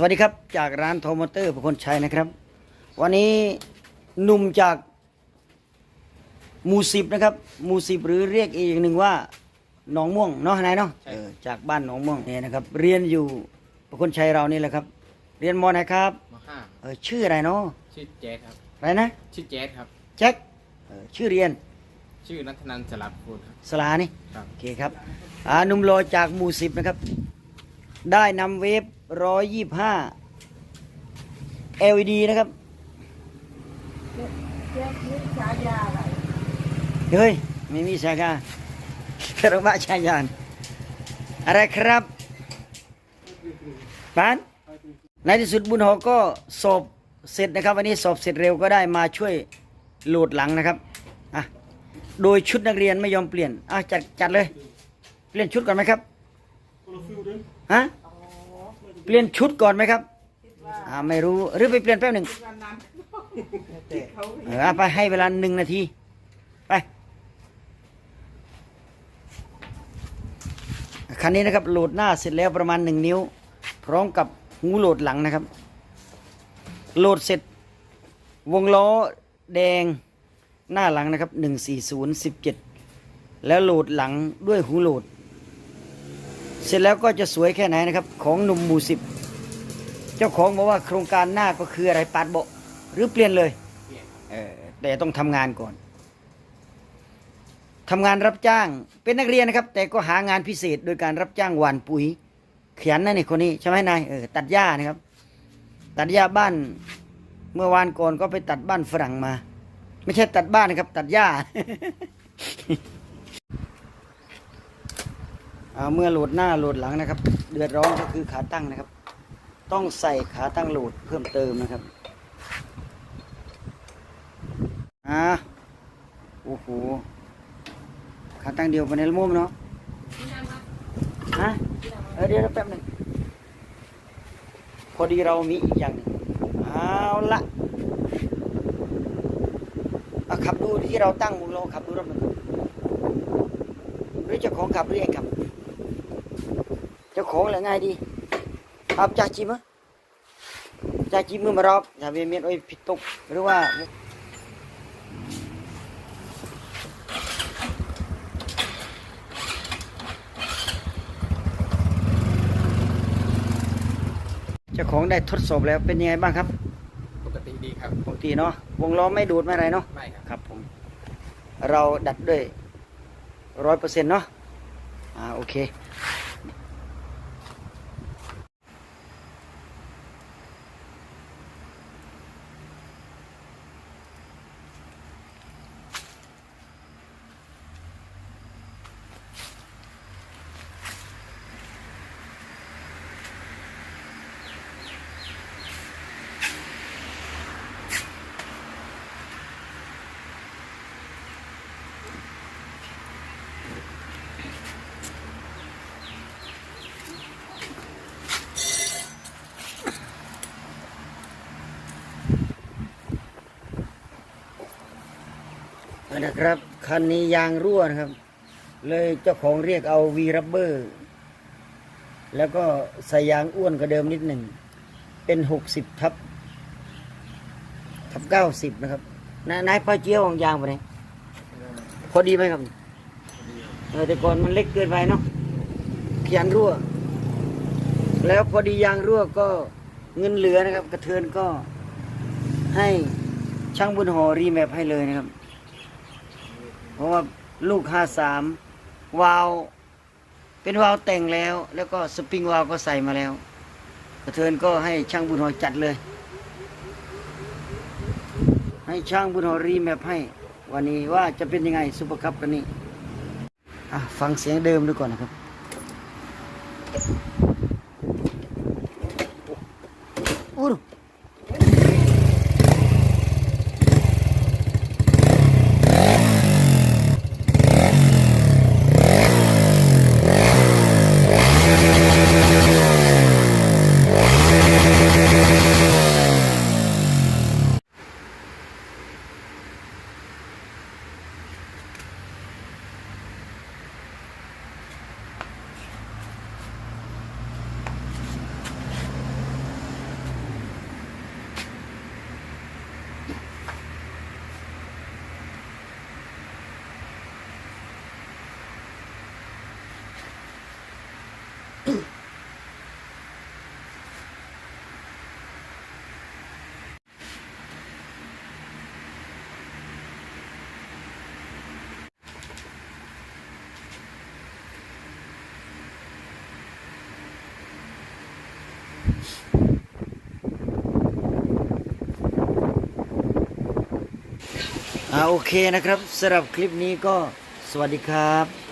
สวัสดีครับ จากร้านโทมอเตอร์ประคนชัยนะครับ วันนี้หนุ่มจากหมู่สิบนะครับหมู่สิบหรือเรียกอีกอย่างหนึ่งว่าหนองม่วงเนาะนายเนาะใช่เออจากบ้านหนองม่วงเนี่ยนะครับ เรียนอยู่ประคนชัยเรานี่แหละครับ เรียนมอไหนครับมห้าเออชื่ออะไรเนาะชื่อแจ๊ดครับอะไรนะชื่อแจ๊ดครับแจ็คเออชื่อเรียน ชื่อนัทนันท์สลับพูดครับสลานี่ครับโอเคครับอ่าหนุ่มโลจากหมู่สิบนะครับ ได้นำเวฟร้อยยี่ห้า LED นะครับเฮ้ย ไม่มีสาขาคารวะชายาน อะไรครับปานในที่สุดบุญหอก็สอบเสร็จนะครับ วันนี้สอบเสร็จเร็วก็ได้มาช่วยโหลดหลังนะครับอะโดยชุดนักเรียนไม่ยอมเปลี่ยนอะจัดจัดเลย เปลี่ยนชุดก่อนไหมครับ ฮะเปลี่ยนชุดก่อนไหมครับอ่าไม่รู้หรือไปเปลี่ยนแป๊บหนึ่งเออไปให้เวลาหนึ่งนาทีไปคันนี้นะครับโหลดหน้าเสร็จแล้วประมาณหนึ่งนิ้ว พร้อมกับหูโหลดหลังนะครับ โหลดเสร็จวงล้อแดงหน้าหลังนะครับหนึ่งสี่ศูนย์สิบเจ็ดแล้วโหลดหลังด้วยหูโหลด เสร็จแล้วก็จะสวยแค่ไหนนะครับ ของหนุ่มหมู่สิบเจ้าของบอกว่าโครงการหน้าก็คืออะไรปาดเบหรือเปลี่ยนเลยเปลี่ยนครับเออแต่ต้องทำงานก่อนทำงานรับจ้างเป็นนักเรียนนะครับ แต่ก็หางานพิเศษโดยการรับจ้างหว่านปุ๋ยเขียนนั่นนี่คนนี้ใช่ไหมนายเออตัดหญ้านะครับ ตัดหญ้าบ้านเมื่อวานก่อนก็ไปตัดบ้านฝรั่งมา ไม่ใช่ตัดบ้านนะครับ ตัดหญ้า เมื่อโหลดหน้าโหลดหลังนะครับ เดือดร้อนก็คือขาตั้งนะครับ ต้องใส่ขาตั้งโหลดเพิ่มเติมนะครับอ่าโอ้โหขาตั้งเดียวไปในละมุมเนาะฮะเเดี๋ยวแป๊บหนึ่งพอดีเรามีอีกอย่างหนึ่งเอาละเอาขับดูที่เราตั้งวงเราขับดูรอบหนึ่งหรือเจ้าของขับหรือเองขับ จ้าของแหละง่ายดีอับจ่าจิมะจ่าจิมมือมารอบอย่าเวียนเมียนโอ้ยผิดตกหรือว่าเจ้าของได้ทดสอบแล้วเป็นยังไงบ้างครับ ปกติดีครับ ปกติเนาะวงล้อไม่ดูดไม่อะไรเนาะไม่ครับ ครับผม เราดัดด้วยร้อยเปอร์เซ็นต์เนาะอ่าโอเค นะครับ คันนี้ยางรั่วนะครับ เลยเจ้าของเรียกเอาวีรับเบอร์ แล้วก็ใส่ยางอ้วนกว่าเดิมนิดหนึ่ง เป็นหกสิบทับทับเก้าสิบนะครับนายนายพอเจียวของยางไปไหนพอดีไหมครับเออแต่ก่อนมันเล็กเกินไปเนาะยางรั่ว แล้วพอดียางรั่วก็เงินเหลือนะครับ กระเทือนก็ให้ช่างบุญหอรีแมปให้เลยนะครับ เพราะว่าลูกห้าสามวาล์วเป็นวาล์วแต่งแล้ว แล้วก็สปริงวาล์วก็ใส่มาแล้ว กระเทินก็ให้ช่างบุญหอจัดเลย ให้ช่างบุญหอรีแมพให้ วันนี้ว่าจะเป็นยังไงซุปเปอร์คัพกันนี้อะฟังเสียงเดิมดูก่อนนะครับ โอเคนะครับสำหรับคลิปนี้ก็สวัสดีครับ